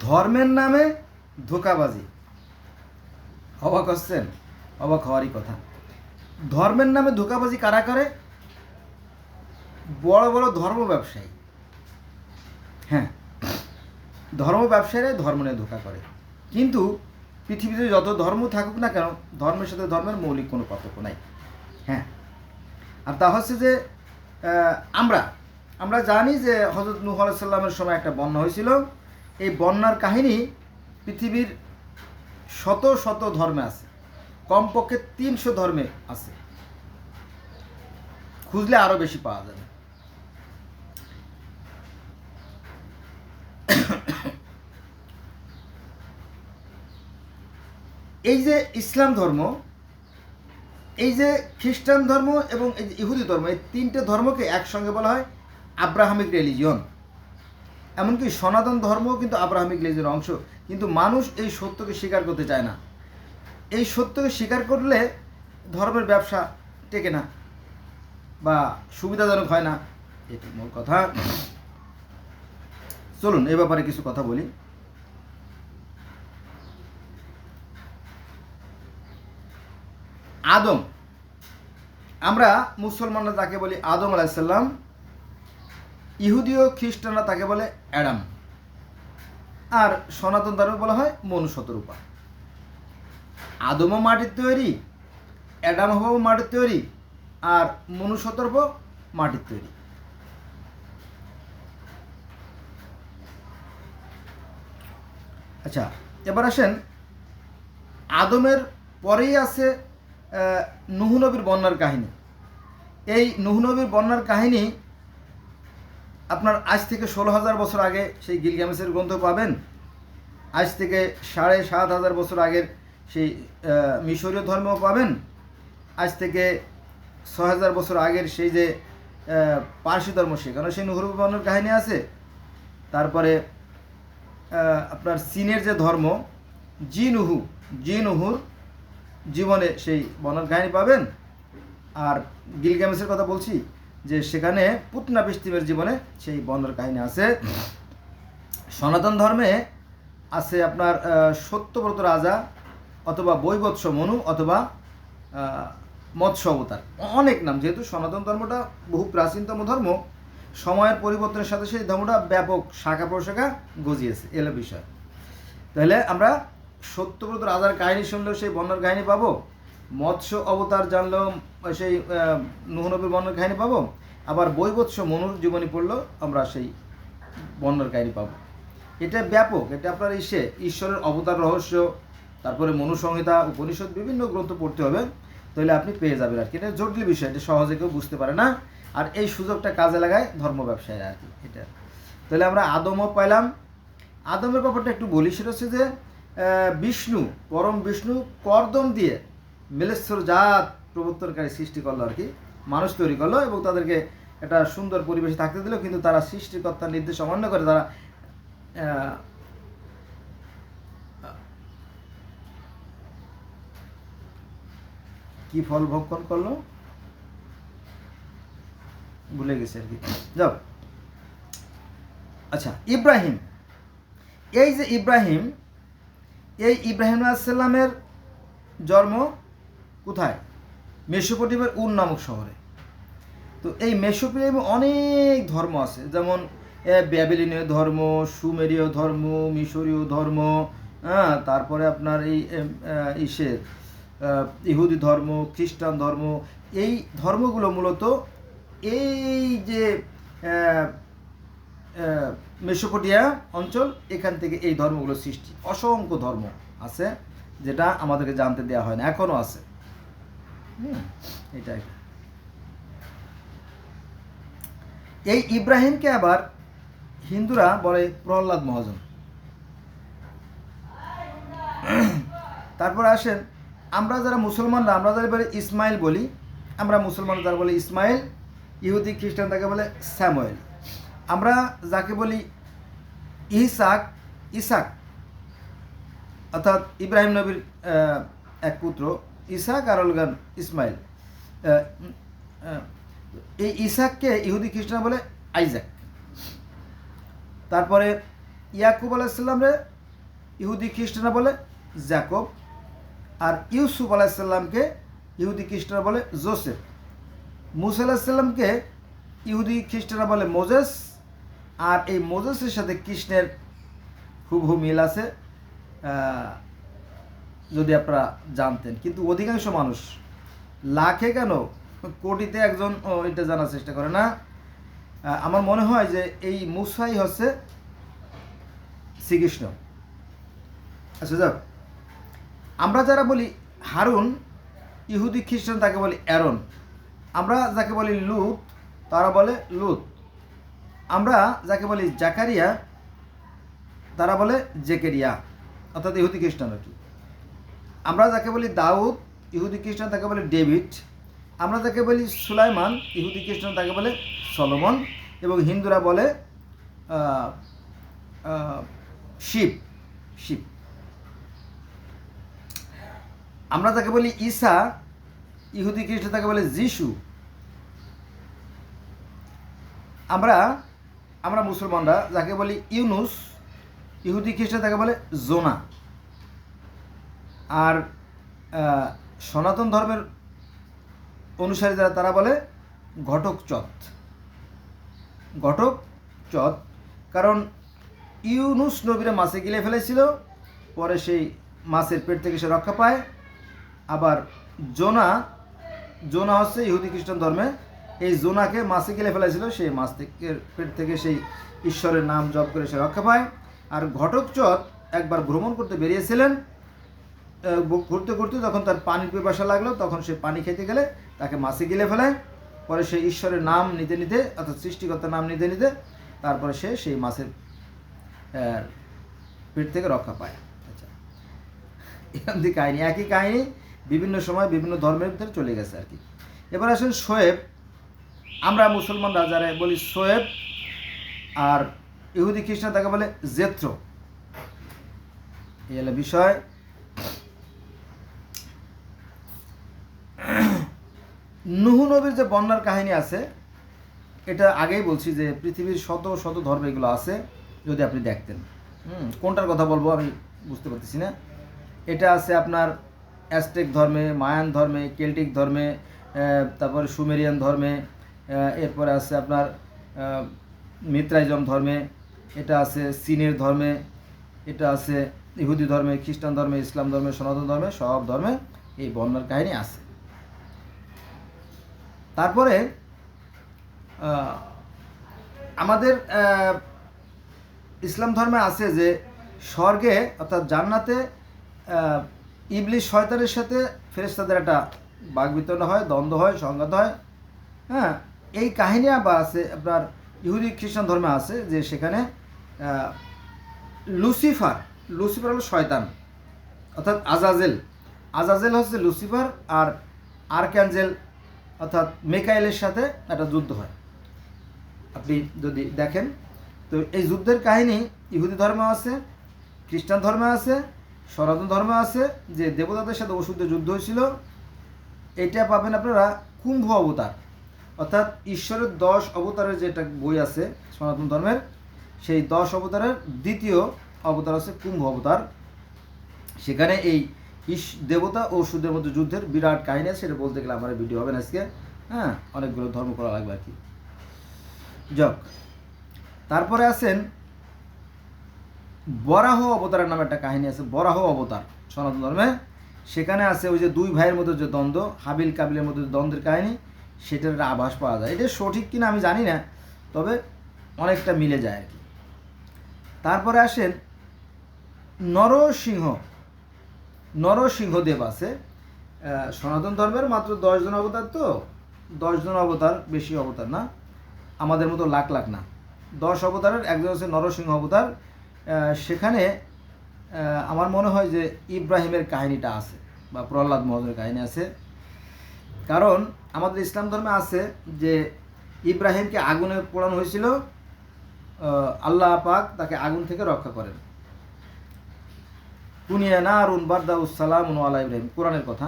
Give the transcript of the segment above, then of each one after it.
ধর্মের নামে ধোকাবাজি। অবাক হচ্ছেন? অবাক হওয়ারই কথা। ধর্মের নামে ধোকাবাজি কারা করে? বড় বড় ধর্ম ব্যবসায়ী। হ্যাঁ ধর্ম ব্যবসায়ীরাই ধর্ম নিয়ে ধোকা করে। কিন্তু পৃথিবীতে যত ধর্ম থাকুক না কেন, ধর্মের সাথে ধর্মের মৌলিক কোনো পার্থক্য নাই। হ্যাঁ আর তা হচ্ছে যে আমরা আমরা জানি যে হজরত নুহ সময় একটা বন্যা হয়েছিল। এই বন্যার কাহিনী পৃথিবীর শত শত ধর্মে আছে। কমপক্ষে তিনশো ধর্মে আছে। খুঁজলে আরও বেশি পাওয়া যাবে। এই যে ইসলাম ধর্ম, এই যে খ্রিস্টান ধর্ম এবং এই যে ইহুদি ধর্ম, এই তিনটে ধর্মকে একসঙ্গে বলা হয় আব্রাহামিক রিলিজিয়ন। এমনকি সনাতন ধর্মও কিন্তু আব্রাহামিক রিলিজিয়নের অংশ। কিন্তু মানুষ এই সত্যকে স্বীকার করতে চায় না। এই সত্যকে স্বীকার করলে ধর্মের ব্যবসা টেকে না বা সুবিধাজনক হয় না। এটি মূল কথা। চলুন এ ব্যাপারে কিছু কথা বলি। আদম। আমরা মুসলমানরা তাকে বলি আদম আলাইসাল্লাম ইহুদি ও খ্রিস্টানরা তাকে বলে অ্যাডাম। আর সনাতন ধর্মে বলা হয় মনুষ্যতরূপা। আদমও মাটির তৈরি অ্যাডাম হবও মাটির তৈরি আর মনুষ্যতর্প মাটির তৈরি। আচ্ছা এবার আসেন আদমের পরেই আছে আহ, নুহ নবীর বন্যার কাহিনী। এই নুহ নবীর বন্যার কাহিনী আপনার আজ থেকে ষোলো হাজার বছর আগে সেই গিলগামেসের গ্রন্থ পাবেন। আজ থেকে সাড়ে সাত হাজার বছর আগের সেই মিশরীয় ধর্ম পাবেন। আজ থেকে ছ হাজার বছর আগের সেই যে পার্সি ধর্ম সেখানে সেই নুহুর বন্যার কাহিনী আছে। তারপরে আপনার চীনের যে ধর্ম, জিনুহু, জিনুহুর জীবনে সেই বর্ণার কাহিনী পাবেন। আর গিলগামেসের কথা বলছি যে সেখানে পুতনা পিস্তিমের জীবনে সেই বর্ণার কাহিনী আছে। সনাতন ধর্মে আছে আপনার সত্যব্রত রাজা অথবা বৈবৎস মনু অথবা মৎস্য অবতার। অনেক নাম, যেহেতু সনাতন ধর্মটা বহু প্রাচীনতম ধর্ম, সময়ের পরিবর্তনের সাথে সেই ধর্মটা ব্যাপক শাখা প্রশাখা গজিয়েছে, এলো বিষয়। তাহলে আমরা সত্যব্রত রাজার কাহিনী শুনলেও সেই বর্ণার কাহিনী পাবো? মৎস্য অবতার জানলেও সেই নুহনবীর বর্ণার কাহিনী পাবো? আবার বৈবৎস মনুর জীবনী পড়লেও আমরা সেই বর্ণার কাহিনী পাবো। এটা ব্যাপক, এটা আপনার ইসে, ঈশ্বরের অবতার রহস্য, তারপরে মনুসংহিতা, উপনিষদ, বিভিন্ন গ্রন্থ পড়তে হবে, তাহলে আপনি পেয়ে যাবেন আর কি। এটা জটিল বিষয়, এটা সহজে কেউ বুঝতে পারে না। আর এই সুযোগটা কাজে লাগায় ধর্ম ব্যবসায়ীরা আর কি, এটা। তাহলে আমরা আদমও পাইলাম। আদমের ব্যাপারটা একটু বলি, সেটা হচ্ছে যে বিষ্ণু, পরম বিষ্ণু, কর্দম দিয়ে মেলেশ্বর জাত প্রবর্তনকারী সৃষ্টি করল আর কি। মানুষ তৈরি করল এবং তাদেরকে একটা সুন্দর পরিবেশে থাকতে দিল, কিন্তু তারা সৃষ্টিকর্তার নির্দেশ অমান্য করে তারা কি ফল ভক্ষণ করল? ভুলে গেছে আর কি। যাও। আচ্ছা ইব্রাহিম। এই যে ইব্রাহিম, এই ইব্রাহিম আলাইসাল্লামের জন্ম কোথায়? মেসোপটেমিয়ার উন নামক শহরে। তো এই মেসোপটেমিয়ামে অনেক ধর্ম আছে। যেমন ব্যাবিলিনীয় ধর্ম, সুমেরীয় ধর্ম, মিশরীয় ধর্ম হ্যাঁ তারপরে আপনার এই ইসের ইহুদি ধর্ম, খ্রিস্টান ধর্ম, এই ধর্মগুলো মূলত এই যে মেসোপটিয়া অঞ্চল, এখান থেকে এই ধর্মগুলো সৃষ্টি। অসংখ্য ধর্ম আছে, যেটা আমাদেরকে জানতে দেওয়া হয় না এখনও আছে। এটাই। এই ইব্রাহিমকে আবার হিন্দুরা বলে প্রহ্লাদ মহাজন। তারপর আসেন, আমরা যারা মুসলমানরা, আমরা যারা বলি ইসমাইল বলি, আমরা মুসলমান যারা বলি ইসমাইল, ইহুদি, খ্রিস্টান, তাকে বলে স্যামুয়েল। আমরা যাকে বলি ইসাক ইসাক, অর্থাৎ ইব্রাহিম নবীর এক পুত্র ইসাক আর অলগান ইসমাইল। এই ইসাককে ইহুদি খ্রিস্টান বলে আইজাক। তারপরে ইয়াকুব আলাইসাল্লামরে ইহুদি খ্রিস্টানরা বলে জ্যাকব আর ইউসুফ আলাইসাল্লামকে ইহুদি খ্রিস্টানরা বলে জোসেফ। মুসা আলাহিসাল্লামকে ইহুদি খ্রিস্টানরা বলে মোজেস। আর এই মোজেসের সাথে কৃষ্ণের হুবহু মিল আছে। যদি আপনারা জানতেন। কিন্তু অধিকাংশ মানুষ লাখে কেন? কোটিতে একজন এটা জানার চেষ্টা করে না। আমার মনে হয় যে এই মুসাই হচ্ছে শ্রীকৃষ্ণ। আচ্ছা যাক। আমরা যারা বলি হারুন, ইহুদি খ্রিস্টান তাকে বলি অ্যারন। আমরা যাকে বলি লুত, তারা বলে লুত। আমরা যাকে বলি জাকারিয়া, তারা বলে জেকেরিয়া, অর্থাৎ ইহুদি খ্রিস্টান আর কি। আমরা যাকে বলি দাউদ, ইহুদি খ্রিস্টান, তাকে বলে ডেভিড। আমরা যাকে বলি সুলাইমান, ইহুদি খ্রিস্টান, তাকে বলে সলোমন। এবং হিন্দুরা বলে শিব শিব। আমরা তাকে বলি ঈসা, ইহুদি খ্রিস্ট তাকে বলে যিশু। আমরা আমরা মুসলমানরা যাকে বলি ইউনুস, ইহুদি খ্রিস্ট তাকে বলে জোনা। আর সনাতন ধর্মের অনুসারী যারা, তারা বলে ঘটক চত। ঘটক চত, কারণ ইউনুস নবীরা মাছে গিলে ফেলেছিল, পরে সেই মাছের পেট থেকে সে রক্ষা পায়। আবার জোনা জোনা হচ্ছে ইহুদি খ্রিস্টান ধর্মে, এই জোনাকে মাছে গিলে ফেলেছিল, সেই মাছ থেকে, পেট থেকে সেই ঈশ্বরের নাম জপ করে সে রক্ষা পায়। আর ঘটক চত একবার ভ্রমণ করতে বেরিয়েছিলেন ঘুরতে ঘুরতে যখন তার পানির পিপাসা লাগল, তখন সে পানি খেতে গেলে তাকে মাছে গিলে ফেলে। পরে সে ঈশ্বরের নাম নিতে নিতে, অর্থাৎ সৃষ্টিকর্তার নাম নিতে নিতে তারপরে সে সেই মাছের পেট থেকে রক্ষা পায়। আচ্ছা। কাহিনী, একই কাহিনী বিভিন্ন সময় বিভিন্ন ধর্মের ভিতরে চলে গেছে আর কি। এবার আসেন শোয়েব আমরা মুসলমানরা যারা বলি শোয়েব আর ইহুদি খ্রিস্টান তাকে বলে জেত্র এই বিষয়। নুহু নবীর যে বন্যার কাহিনী আছে, এটা আগেই বলছি যে পৃথিবীর শত শত ধর্ম এগুলো আছে, যদি আপনি দেখতেন। হুম, কোনটার কথা বলব আমি বুঝতে পারতেছি না। এটা আছে আপনার অ্যাস্টেক ধর্মে, মায়ান ধর্মে, কেল্টিক ধর্মে তারপরে সুমেরিয়ান ধর্মে এরপরে আছে আপনার মিত্রাইজম ধর্মে, এটা আছে চীনের ধর্মে, এটা আছে ইহুদি ধর্মে, খ্রিস্টান ধর্মে, ইসলাম ধর্মে, সনাতন ধর্মে, সব ধর্মে এই বন্যার কাহিনী আছে। তারপরে আমাদের ইসলাম ধর্মে আছে যে স্বর্গে, অর্থাৎ জান্নাতে ইবলিশ শয়তানের সাথে ফেরেস্তাদের একটা বাগবিতরণ হয়, দ্বন্দ্ব হয়, সংঘাত হয়। হ্যাঁ এই কাহিনী আবার আছে, আপনার ইহুদি খ্রিস্টান ধর্মে আছে যে সেখানে লুসিফার লুসিফার হলো শয়তান, অর্থাৎ আজাজেল। আজাজেল হচ্ছে লুসিফার আর আর্ক্যাঞ্জেল অর্থাৎ মেকাইলের সাথে একটা যুদ্ধ হয়। আপনি যদি দেখেন, তো এই যুদ্ধের কাহিনী ইহুদি ধর্মে আছে, খ্রিস্টান ধর্মে আছে, সনাতন ধর্মে আছে, যে দেবতাদের সাথে ওষুধের যুদ্ধ হয়েছিল, এটা পাবেন আপনারা কুম্ভ অবতার। অর্থাৎ ঈশ্বরের দশ অবতারের যে একটা বই আছে সনাতন ধর্মের, সেই দশ অবতারের দ্বিতীয় অবতার আছে কুম্ভ অবতার। সেখানে এই ইস দেবতা ও ওষুধের মধ্যে যুদ্ধের বিরাট কাহিনী আছে সেটা বলতে গেলে আমার ভিডিও হবে না আজকে। হ্যাঁ অনেকগুলো ধর্ম করা লাগবে আর কি। যাক, তারপরে আছেন বরাহ অবতারের নামে একটা কাহিনী আছে, বরাহ অবতার, সনাতন ধর্মে। সেখানে আছে ওই যে দুই ভাইয়ের মধ্যে যে দ্বন্দ্ব, হাবিল কাবিলের মধ্যে দ্বন্দ্বের কাহিনী, সেটার আভাস পাওয়া যায়। এটা সঠিক কিনা আমি জানি না, তবে অনেকটা মিলে যায় আর কি। তারপরে আসেন নরসিংহ নরসিংহদেব আছে। সনাতন ধর্মের মাত্র দশজন অবতার তো? দশজন অবতার, বেশি অবতার না। আমাদের মতো লাখ লাখ না। দশ অবতারের একজন হচ্ছে নরসিংহ অবতার। সেখানে আমার মনে হয় যে ইব্রাহিমের কাহিনীটা আছে বা প্রহ্লাদ মহাজনের কাহিনী আছে। কারণ আমাদের ইসলাম ধর্মে আছে যে ইব্রাহিমকে আগুনে পোড়ানো হয়েছিল। আল্লাহ পাক তাকে আগুন থেকে রক্ষা করেন। কুনিয়া না আরুন বারদাউসালাম আল্লাহ ইব্রাহিম। কোরআনের কথা।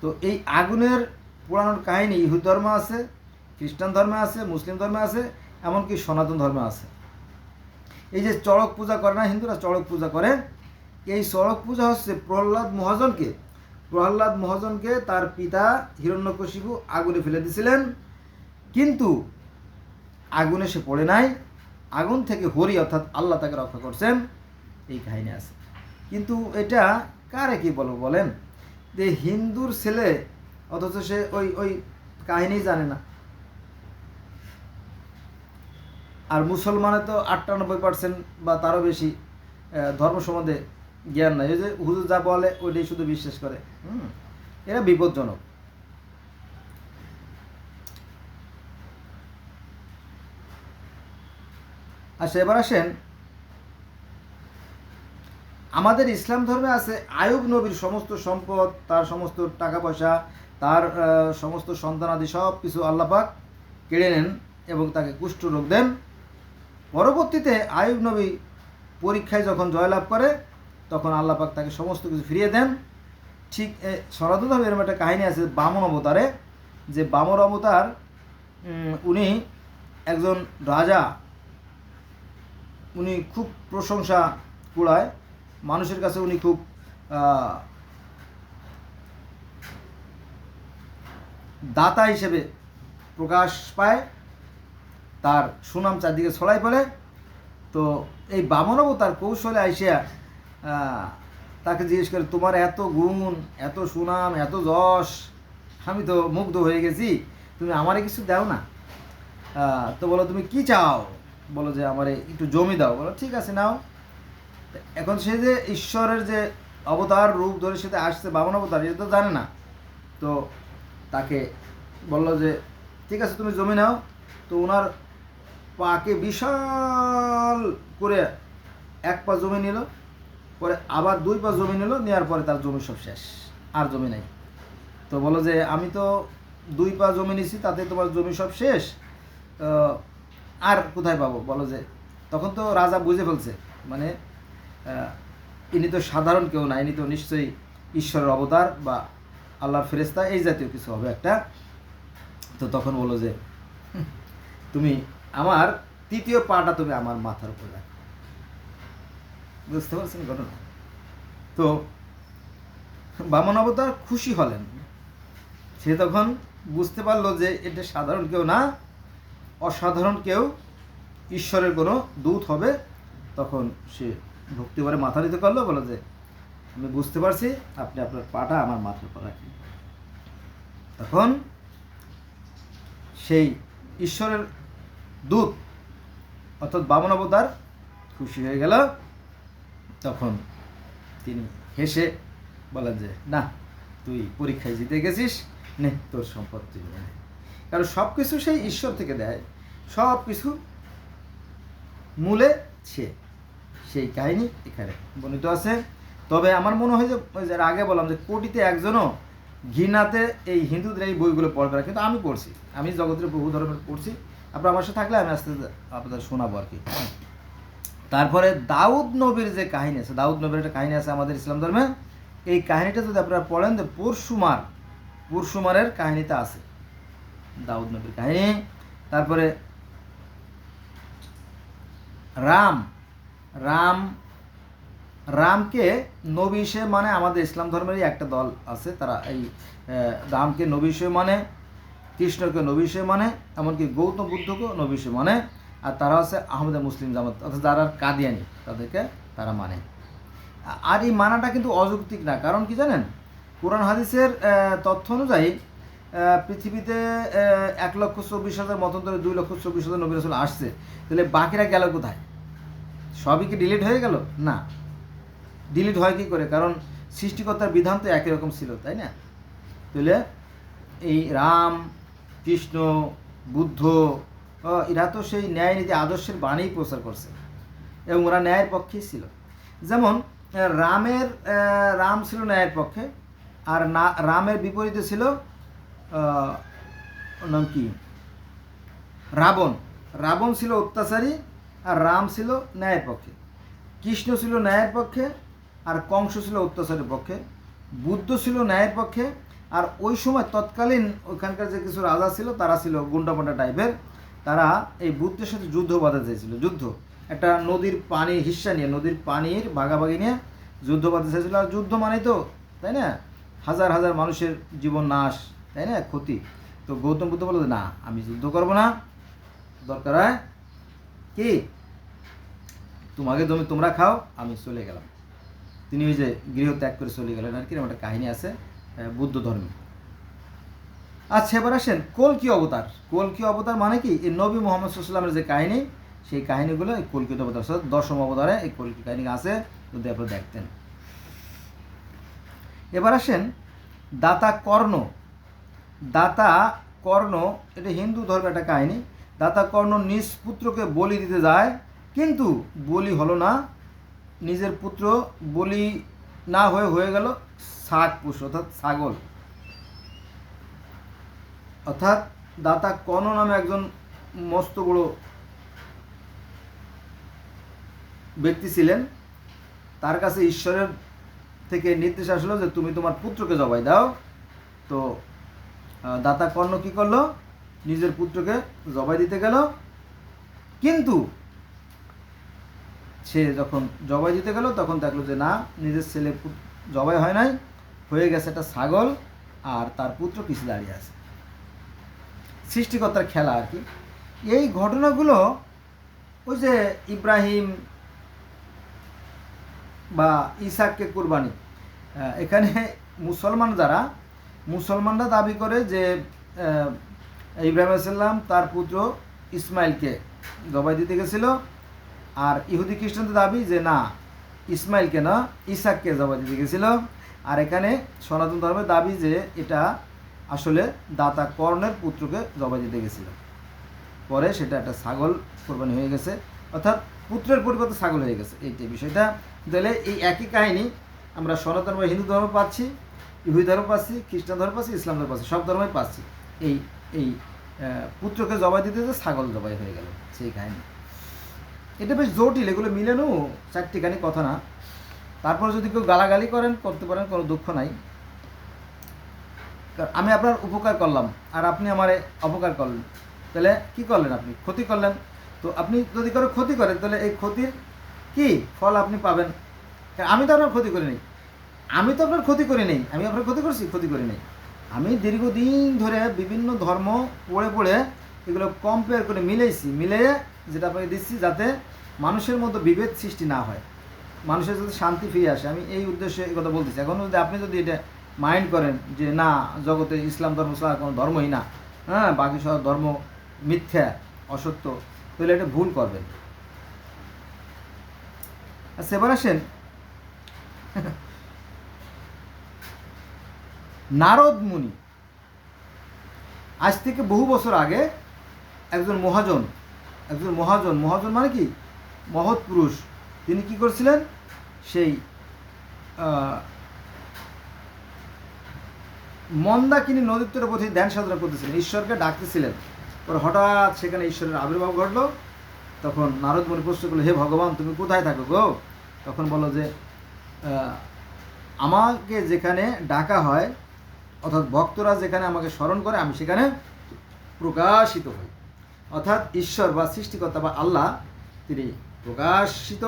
তো এই আগুনের পোড়ানোর কাহিনী ইহুদ ধর্মে আছে, খ্রিস্টান ধর্মে আছে, মুসলিম ধর্মে আছে, এমনকি সনাতন ধর্মে আছে। এই যে চড়ক পূজা করে না হিন্দুরা, চড়ক পূজা করে। এই চড়ক পূজা হচ্ছে প্রহ্লাদ মহাজনকে। প্রহ্লাদ মহাজনকে তার পিতা হিরণ্যকশিপু আগুনে ফেলে দিয়েছিলেন কিন্তু আগুনে সে পড়ে নাই। আগুন থেকে হরি অর্থাৎ আল্লাহ তাকে রক্ষা করছেন। এই কাহিনী আছে। কিন্তু এটা কারে কি বলব বলেন? যে হিন্দুর ছেলে, অথচ সে ওই ওই কাহিনী জানে না। আর মুসলমানে তো আটানব্বই পার্সেন্ট বা তারও বেশি ধর্ম সম্বন্ধে জ্ঞান নাই। ওই যে হুজুর যা বলে, ওইটাই শুধু বিশ্বাস করে। হুম? এরা বিপজ্জনক। আচ্ছা এবার আসেন আমাদের ইসলাম ধর্মে আছে আয়ুব নবীর সমস্ত সম্পদ, তার সমস্ত টাকা পয়সা তার সমস্ত সন্তানাদি সব কিছু আল্লাপাক কেড়ে নেন এবং তাকে কুষ্ঠ রোগ দেন। পরবর্তীতে আয়ুব নবী পরীক্ষায় যখন জয়লাভ করে, তখন আল্লাপাক তাকে সমস্ত কিছু ফিরিয়ে দেন। ঠিক সরাদুলভাবে এরকম একটা কাহিনী আছে বামন অবতারে, যে বামন অবতার উনি একজন রাজা। উনি খুব প্রশংসা কুড়ায়। মানুষের কাছে উনি খুব দাতা হিসেবে প্রকাশ পায়, তার সুনাম চারদিকে ছড়াই পড়ে। তো এই বামন অবতার কৌশলে আইসিয়া তাকে জিজ্ঞেস করে, তোমার এত গুণ, এত সুনাম, এত যশ, আমি তো মুগ্ধ হয়ে গেছি, তুমি আমারে কিছু দাও না। তো বলো, তুমি কি চাও? বলো যে, আমারে একটু জমি দাও। বলো, ঠিক আছে, নাও। এখন সে যে ঈশ্বরের যে অবতার রূপ ধরে সেটা আসছে, বামন অবতার, এটা তো জানে না। তো তাকে বলল যে, ঠিক আছে, তুমি জমি নাও। তো ওনার পাকে বিশাল করে এক পা জমি নিল, পরে আবার দুই পা জমি নিল, নেওয়ার পরে তার জমি সব শেষ, আর জমি নাই। তো বলো যে, আমি তো দুই পা জমি নিছি, তাতে তোমার জমি সব শেষ আর কোথায় পাবো? বলো যে, তখন তো রাজা বুঝে ফেলছে। মানে ইনি তো সাধারণ কেউ না, ইনি তো নিশ্চয়ই ঈশ্বরের অবতার বা আল্লাহর ফেরেস্তা এই জাতীয় কিছু হবে একটা। তো তখন বলো যে তুমি আমার তৃতীয় পাটা তুমি আমার মাথার উপর রাখো। বুঝতে পারছেন ঘটনা? তো বামন অবতার খুশি হলেন। সে তখন বুঝতে পারল যে এটা সাধারণ কেউ না, অসাধারণ কেউ ঈশ্বরের কোনো দূত হবে। তখন সে ভক্তি করে মাথা দিতে করল বলো যে, আমি বুঝতে পারছি, আপনি আপনার পাটা আমার মাথার উপর রাখেন। তখন সেই ঈশ্বরের দূত, অর্থাৎ বামন অবতার, খুশি হয়ে গেল। তখন তিনি হেসে বলেন যে, না, তুই পরীক্ষায় জিতে গেছিস, নে, তোর সম্পদ তুই কারণ সব কিছু সেই ঈশ্বর থেকে দেয় সব কিছু মূলে সে। সেই কাহিনী এখানে বর্ণিত আছে। তবে আমার মনে হয় যে, ওই যে আগে বললাম যে কোটিতে একজনও ঘৃণাতে এই হিন্দুদের এই বইগুলো পড়বে না। কিন্তু আমি পড়ছি। আমি জগতের বহু ধর্মের পড়ছি। আপনার আমার সাথে থাকলে আমি আস্তে আস্তে আপনাদের শোনাবো আর কি। তারপরে দাউদ নবীর যে কাহিনী আছে, দাউদ নবীর একটা কাহিনী আছে আমাদের ইসলাম ধর্মে। এই কাহিনীটা যদি আপনারা পড়েন, যে পরশুমার, পরশুমারের কাহিনীটা আছে। দাউদ নবীর কাহিনী। তারপরে রাম রাম, রামকে নবী হিসেবে মানে আমাদের ইসলাম ধর্মেরই একটা দল আছে। তারা এই রামকে নবী হিসেবে মানে কৃষ্ণকে নবী হিসেবে মানে এমনকি গৌতম বুদ্ধকেও নবী হিসেবে মানে আর তারা হচ্ছে আহমদের মুসলিম জামাত, অর্থাৎ যারা কাদিয়ানি, তাদেরকে তারা মানে। আর এই মানাটা কিন্তু অযৌক্তিক না, কারণ কি জানেন? কোরআন হাদিসের তথ্য অনুযায়ী পৃথিবীতে এক লক্ষ চব্বিশ হাজার মতন ধরে দুই লক্ষ চব্বিশ হাজার নবী আসছে। তাহলে বাকিরা গেল কোথায়? সবই কি ডিলিট হয়ে গেল? না। ডিলিট হয় কি করে? কারণ সৃষ্টিকর্তার বিধান তো একই রকম ছিল, তাই না? তাহলে এই রাম, কৃষ্ণ, বুদ্ধ এরা তো সেই ন্যায় নীতি আদর্শের বাণী প্রচার করছে এবং ওরা ন্যায়ের পক্ষেই ছিল। যেমন রামের রাম ছিল ন্যায়ের পক্ষে, আর না, রামের বিপরীতে ছিল নাম কি? রাবণ। রাবণ ছিল অত্যাচারী আর রাম ছিল ন্যায়ের পক্ষে। কৃষ্ণ ছিল ন্যায়ের পক্ষে, আর কংস ছিল অত্যাচারের পক্ষে। বুদ্ধ ছিল ন্যায়ের পক্ষে, আর ওই সময় তৎকালীন ওইখানকার যে কিছু রাজা ছিল, তারা ছিল গুন্ডাপান্ডা টাইপের। তারা এই বুদ্ধের সাথে যুদ্ধ বাঁধা চেয়েছিল যুদ্ধ। একটা নদীর পানি, হিস্সা নিয়ে, নদীর পানির ভাগাভাগি নিয়ে যুদ্ধ করতে চাইছিল। আর যুদ্ধ মানে তো, তাই না? হাজার হাজার মানুষের জীবন নাশ, তাই না? ক্ষতি। তো গৌতম বুদ্ধ বলল, না, আমি যুদ্ধ করব না। দরকার হয় কি? তোমাকে তুমি, তোমরা খাও, আমি চলে গেলাম। তিনি ওই যে গৃহ ত্যাগ করে চলে গেলেন আর কি, এরকম একটা কাহিনী আছে বুদ্ধ ধর্মে। আচ্ছা এবার আসেন কলকি অবতার? কলকি অবতার মানে কি? এই নবী মোহাম্মদ সাল্লামের যে কাহিনী, সেই কাহিনীগুলো এই কলকি অবতার দশম অবতারে এই কলকি কাহিনী আছে, যদি আপনারা দেখতেন। এবার আসেন, দাতা কর্ণ। দাতা কর্ণ, এটা হিন্দু ধর্মের একটা কাহিনী দাতা কর্ণ নিজ পুত্রকে বলি দিতে যায়, কিন্তু বলি হলো না। নিজের পুত্র বলি না হয়ে হয়ে গেল শাক পুষ অর্থাৎ ছাগল। অর্থাৎ দাতা কর্ণ নামে একজন মস্ত বড় ব্যক্তি ছিলেন। তার কাছে ঈশ্বরের থেকে নির্দেশ আসলো যে, তুমি তোমার পুত্রকে জবাই দাও। তো দাতা কর্ণ কী করল? নিজের পুত্রকে জবাই দিতে গেল। কিন্তু সে যখন জবাই দিতে গেল, তখন দেখল যে না, নিজের ছেলে জবাই হয় নাই, হয়ে গেছে একটা ছাগল আর তার পুত্র পিছু দাঁড়িয়ে আছে। সৃষ্টিকর্তার খেলা আর কি। এই ঘটনাগুলো ওই যে ইব্রাহিম বা ইসাককে কুরবানি এখানে মুসলমান যারা, মুসলমানরা দাবি করে যে ইব্রাহিম আসাল্লাম তার পুত্র ইসমাইলকে জবাই দিতে গেছিল। আর ইহুদি খ্রিস্টানদের দাবি যে না, ইসমাইলকে না, ইসাককে জবাই দিতে গেছিল। আর এখানে সনাতন ধর্মের দাবি যে এটা আসলে দাতা কর্ণের পুত্রকে জবাই দিতে গেছিল। পরে সেটা একটা ছাগল কোরবানি হয়ে গেছে। অর্থাৎ পুত্রের পরিবর্তে ছাগল হয়ে গেছে। এই যে বিষয়টা। তাহলে এই একই কাহিনী আমরা সনাতন বা হিন্দু ধর্ম পাচ্ছি, ইহুদি ধর্ম পাচ্ছি, খ্রিস্টান ধর্ম পাচ্ছি, ইসলাম ধর্ম পাচ্ছি, সব ধর্মই পাচ্ছি। এই এই পুত্রকে জবাই দিতে যে ছাগল জবাই হয়ে গেল, সেই কাহিনী। এটা বেশ জটিল, এগুলো মিলানো চারটিখানি কথা না। তারপর যদি কেউ গালাগালি করেন, করতে পারেন, কোনো দুঃখ নাই। আমি আপনার উপকার করলাম, আর আপনি আমার অপকার করলেন। তাহলে কি করলেন আপনি? ক্ষতি করলেন। তো আপনি যদি কারও ক্ষতি করেন, তাহলে এই ক্ষতির কি ফল আপনি পাবেন? আমি তো আপনার ক্ষতি করি নাই আমি তো আপনার ক্ষতি করি নাই আমি আপনার ক্ষতি করছি, ক্ষতি করি নাই আমি দীর্ঘদিন ধরে বিভিন্ন ধর্ম পড়ে পড়ে এগুলো কম্পেয়ার করে মিলেইছি মিলে যেটা আপনাকে দিচ্ছি যাতে মানুষের মধ্যে বিভেদ সৃষ্টি না হয়, মানুষের যাতে শান্তি ফিরে আসে। আমি এই উদ্দেশ্যে এই কথা বলতেছি। এখন যদি আপনি যদি এটা মাইন্ড করেন যে না, জগতে ইসলাম ধর্ম ছাড়া কোনো ধর্মই না হ্যাঁ বাকি সব ধর্ম মিথ্যা, অসত্য, তাহলে এটা ভুল করবেন। আচ্ছা এবার আসেন। নারদ মুনি আজ থেকে বহু বছর আগে একজন মহাজন একজন মহাজন মহাজন মানে কি? মহৎ পুরুষ। তিনি কি করছিলেন? সেই মন্দাকিনী নদীর তীরে ধ্যান সাধনা করতেছিলেন। ঈশ্বরকে ডাকতেছিলেন। পরে হঠাৎ সেখানে ঈশ্বরের আবির্ভাব ঘটলো। তখন নারদ মুনি প্রশ্ন করল হে ভগবান, তুমি কোথায় থাকো গো? তখন বলো যে আমাকে যেখানে ডাকা হয় অর্থাৎ ভক্তরা যেখানে আমাকে স্মরণ করে, আমি সেখানে প্রকাশিত হই। অর্থাৎ ঈশ্বর বা সৃষ্টিকর্তা বা আল্লাহ, তিনি প্রকাশিত